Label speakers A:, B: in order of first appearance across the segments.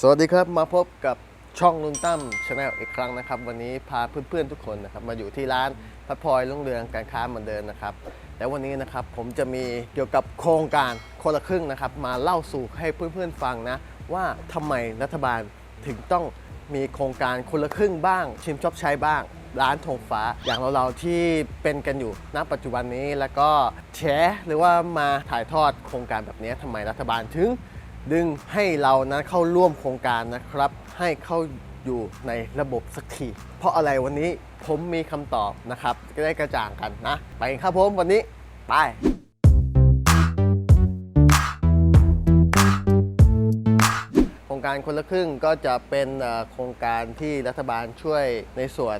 A: สวัสดีครับมาพบกับช่องลุงตั้มชาแนลอีกครั้งนะครับ วันนี้พาเพื่อนๆทุกคนนะครับมาอยู่ที่ร้านพัดพลอยรุ่งเรืองการค้าเหมือนเดิมนะครับแต่วันนี้นะครับผมจะมีเกี่ยวกับโครงการคนละครึ่งนะครับ มาเล่าสู่ให้เพื่อนๆฟังนะ ว่าทำไมรัฐบาลถึงต้องมีโครงการคนละครึ่งบ้าง ชิมชอบใช้บ้าง ร้านธงฟ้าอย่างเราๆที่เป็นกันอยู่ณปัจจุบันนี้แล้วก็แชร์หรือว่ามาถ่ายทอดโครงการแบบนี้ทำไมรัฐบาลถึง ดึงให้เรานั้นเข้าร่วมโครงการนะครับ ให้เข้าอยู่ในระบบสักที เพราะอะไรวันนี้ผมมีคำตอบนะครับจะได้กระจ่างกันนะ ไปครับผมวันนี้ ไปโครงการคนละครึ่งก็จะเป็นโครงการที่รัฐบาลช่วยในส่วน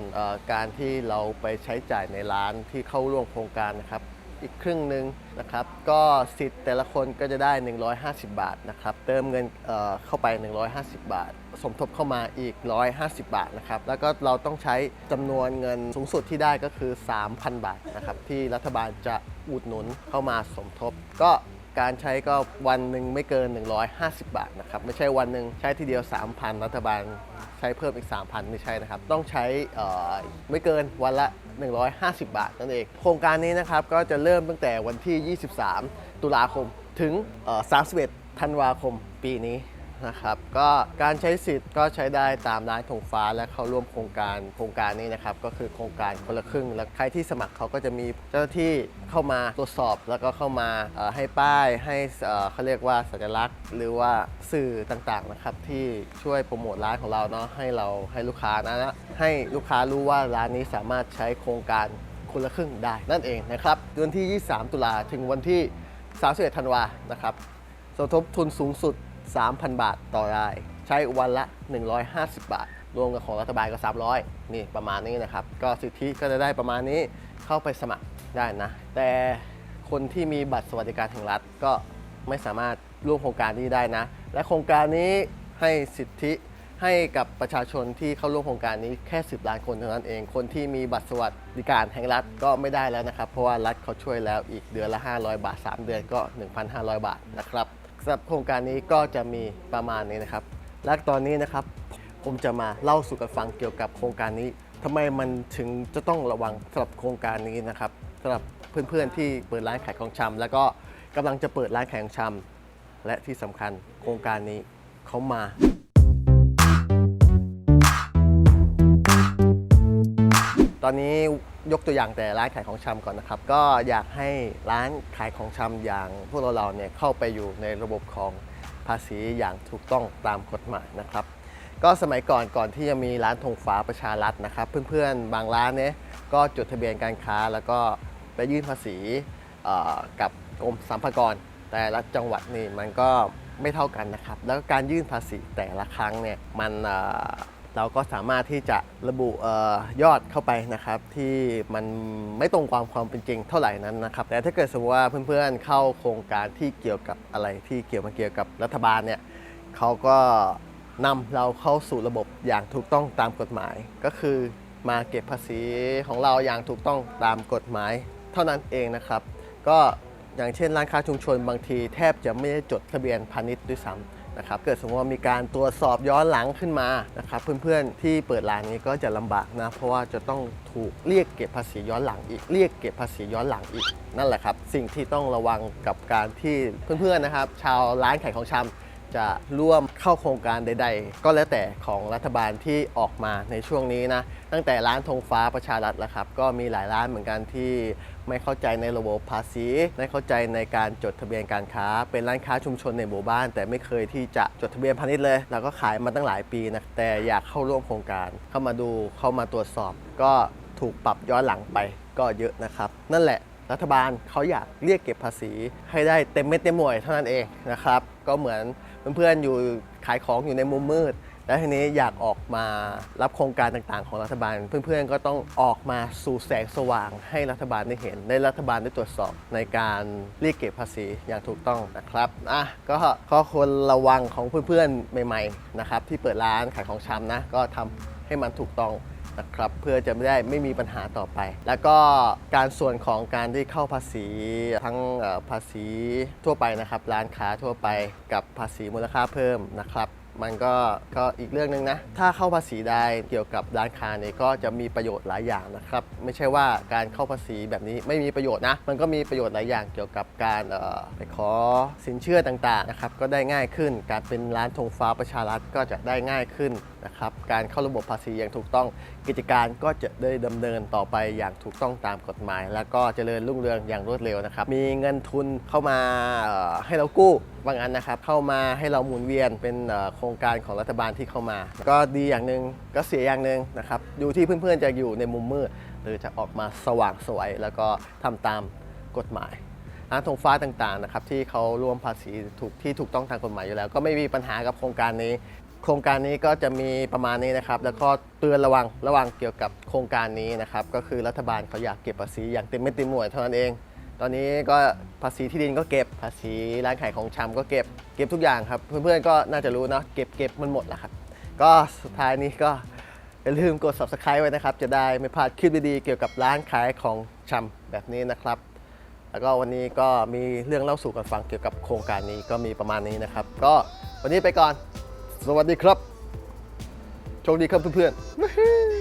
A: การที่เราไปใช้จ่ายในร้านที่เข้าร่วมโครงการนะครับ อีกครึ่งหนึ่งนะครับ ก็สิทธิ์แต่ละคนก็จะได้ 150 บาทนะครับ เติมเงินเอ่อเข้าไป 150 บาท สมทบเข้ามาอีก 150 บาทนะครับ แล้วก็เราต้องใช้จำนวนเงินสูงสุดที่ได้ก็คือ 3,000 บาทนะครับ ที่รัฐบาลจะอุดหนุนเข้ามาสมทบก็ การใช้ก็วันหนึ่งไม่เกิน 150 บาทนะครับ ไม่ใช่วันหนึ่งใช้ทีเดียว 3,000 รัฐบาลใช้เพิ่มอีก 3,000 ไม่ใช่นะครับ ต้องใช้ไม่เกินวันละ 150 บาทนั่นเอง โครงการนี้นะครับก็จะเริ่มตั้งแต่วันที่ 23 ตุลาคมถึง31ธันวาคมปีนี้ นะครับ ก็การใช้สิทธิ์ก็ใช้ได้ตามร้านธงฟ้าและเข้าร่วมโครงการโครงการนี้นะครับ ก็คือโครงการคนละครึ่ง และใครที่สมัครเขาก็จะมีเจ้าหน้าที่เข้ามาตรวจสอบแล้วก็เข้ามาให้ป้ายให้เอ่อเขาเรียกว่าสัญลักษณ์ หรือว่าสื่อต่างๆนะครับที่ช่วยโปรโมทร้านของเราเนาะให้เราให้ลูกค้านะให้ลูกค้ารู้ว่าร้านนี้สามารถใช้โครงการคนละครึ่งได้นั่นเองนะครับวันที่ 23 ตุลาถึงวันที่ 31 ธันวานะครับสมทบทุนสูงสุด 3,000 บาทต่อราย ใช้วันละ 150 บาท รวมกับของรัฐบาลก็ 300 นี่ประมาณนี้นะครับ ก็สิทธิก็จะได้ประมาณนี้เข้าไปสมัครได้นะ แต่คนที่มีบัตรสวัสดิการแห่งรัฐก็ไม่สามารถร่วมโครงการนี้ได้นะ และโครงการนี้ให้สิทธิให้กับประชาชนที่เข้าร่วมโครงการนี้แค่ 10 ล้านคนเท่านั้นเอง คนที่มีบัตรสวัสดิการแห่งรัฐก็ไม่ได้แล้วนะครับ เพราะว่ารัฐเขาช่วยแล้วอีกเดือนละ 500 บาท 3 เดือนก็ 1,500 บาทนะครับ สำหรับโครงการนี้ก็จะมีประมาณนี้นะครับ และตอนนี้นะครับผมจะมาเล่าสู่กันฟังเกี่ยวกับโครงการนี้ทำไมมันถึงจะต้องระวังสำหรับโครงการนี้นะครับสำหรับเพื่อนๆที่เปิดร้านขายของชำแล้วก็กำลังจะเปิดร้านขายของชำและที่สำคัญโครงการนี้เขามาตอนนี้ ยกตัวอย่างแต่ร้านขายของชำก่อนนะครับ ก็อยากให้ร้านขายของชำอย่างพวกเราเราเนี่ยเข้าไปอยู่ในระบบของภาษีอย่างถูกต้องตามกฎหมายนะครับ ก็สมัยก่อนก่อนที่จะมีร้านธงฟ้าประชารัฐนะครับ เพื่อนๆ บางร้านเนี่ยก็จดทะเบียนการค้าแล้วก็ไปยื่นภาษีกับกรมสรรพากร แต่ละจังหวัดนี่มันก็ไม่เท่ากันนะครับ แล้วการยื่นภาษีแต่ละครั้งเนี่ยมัน เราก็สามารถที่จะระบุออยอดเข้าไปนะครับ ที่มันไม่ตรงความความเป็นจริงเท่าไหร่นั้นนะครับ แต่ถ้าเกิดสมมติว่าเพื่อนๆเข้าโครงการที่เกี่ยวกับอะไรที่เกี่ยวมาเกี่ยวกับรัฐบาลเนี่ยเขาก็นำเราเข้าสู่ระบบอย่างถูกต้องตามกฎหมาย ก็คือมาเก็บภาษีของเราอย่างถูกต้องตามกฎหมาย เท่านั้นเองนะครับ ก็อย่างเช่นร้านค้าชุมชนบางทีแทบจะไม่ได้จดทะเบียนพาณิชย์ด้วยซ้ำ นะครับเกิดสมมติว่ามีการตรวจสอบย้อนหลังขึ้นมานะครับเพื่อนๆที่เปิดร้านนี้ก็จะลำบากนะเพราะว่าจะต้องถูกเรียกเก็บภาษีย้อนหลังอีกเรียกเก็บภาษีย้อนหลังอีกนั่นแหละครับ สิ่งที่ต้องระวังกับการที่เพื่อนๆนะครับ ชาวร้านขายของชำจะร่วม เข้าโครงการใด ๆ ก็แล้วแต่ของรัฐบาลที่ออกมาในช่วงนี้นะตั้งแต่ร้านธงฟ้าประชารัฐแล้วครับก็มีหลายร้านเหมือนกันที่ไม่เข้าใจในระบบภาษีไม่เข้าใจในการจดทะเบียนการค้า เป็นร้านค้าชุมชนในหมู่บ้าน แต่ไม่เคยที่จะจดทะเบียนพาณิชย์เลยแล้วก็ขายมาตั้งหลายปีนะแต่อยากเข้าร่วมโครงการเข้ามาดูเข้ามาตรวจสอบ ก็ถูกปรับย้อนหลังไปก็เยอะนะครับ นั่นแหละรัฐบาลเขาอยากเรียกเก็บภาษีให้ได้เต็มเม็ดเต็มหน่วยเท่านั้นเองนะครับ ก็เหมือน เพื่อนๆอยู่ขายของอยู่ในมุมมืด แล้วทีนี้อยากออกมารับโครงการต่างๆ ของรัฐบาล เพื่อนๆก็ต้องออกมาสู่แสงสว่างให้รัฐบาลได้เห็นได้รัฐบาลได้ตรวจสอบในการเรียกเก็บภาษีอย่างถูกต้องนะครับอะก็ข้อควรระวังของเพื่อนๆใหม่ ๆนะครับ ที่เปิดร้านขายของชำนะก็ทำให้มันถูกต้อง นะครับเพื่อจะไม่ได้ไม่มีปัญหาต่อไป แล้วก็การส่วนของการที่เข้าภาษีทั้งภาษีทั่วไปนะครับ ร้านค้าทั่วไปกับภาษีมูลค่าเพิ่มนะครับมันก็ก็อีกเรื่องหนึ่งนะ ถ้าเข้าภาษีได้เกี่ยวกับร้านค้าเนี่ยก็จะมีประโยชน์หลายอย่างนะครับ ไม่ใช่ว่าการเข้าภาษีแบบนี้ไม่มีประโยชน์นะ มันก็มีประโยชน์หลายอย่างเกี่ยวกับการไปขอสินเชื่อต่างๆนะครับ ก็ได้ง่ายขึ้น การเป็นร้านธงฟ้าประชารัฐก็จะได้ง่ายขึ้น นะครับการเข้าระบบภาษีอย่างถูกต้องกิจการก็จะได้ดำเนินต่อไปอย่างถูกต้องตามกฎหมาย แล้วก็เจริญรุ่งเรืองอย่างรวดเร็วนะครับ มีเงินทุนเข้ามาให้เรากู้ว่างอันนะครับ เข้ามาให้เราหมุนเวียนเป็นโครงการของรัฐบาลที่เข้ามา ก็ดีอย่างหนึ่งก็เสียอย่างหนึ่งนะครับอยู่ที่เพื่อนๆจะอยู่ในมุมมืดหรือจะออกมาสว่างสวย แล้วก็ทำตามกฎหมายร้านธงฟ้าต่างๆนะครับที่เขาร่วมภาษีถูกที่ถูกต้องตามกฎหมายอยู่แล้ว ก็ไม่มีปัญหากับโครงการนี้ โครงการนี้ก็จะมีประมาณนี้นะครับ แล้วก็เตือนระวังระวังเกี่ยวกับโครงการนี้นะครับ ก็คือรัฐบาลเขาอยากเก็บภาษีอย่างเต็มเม็ดเต็มหน่วยเท่านั้นเอง ตอนนี้ก็ภาษีที่ดินก็เก็บภาษีร้านขายของชำก็เก็บเก็บทุกอย่างครับ เพื่อนๆก็น่าจะรู้เนาะเก็บเก็บมันหมดแล้วครับ ก็สุดท้ายนี้ก็อย่าลืมกด subscribe ไว้นะครับ จะได้ไม่พลาดคลิปดีๆเกี่ยวกับร้านขายของชำแบบนี้นะครับ แล้วก็วันนี้ก็มีเรื่องเล่าสู่กันฟังเกี่ยวกับโครงการนี้ก็มีประมาณนี้นะครับ ก็วันนี้ไปก่อน สวัสดีครับ โชคดีครับเพื่อนๆ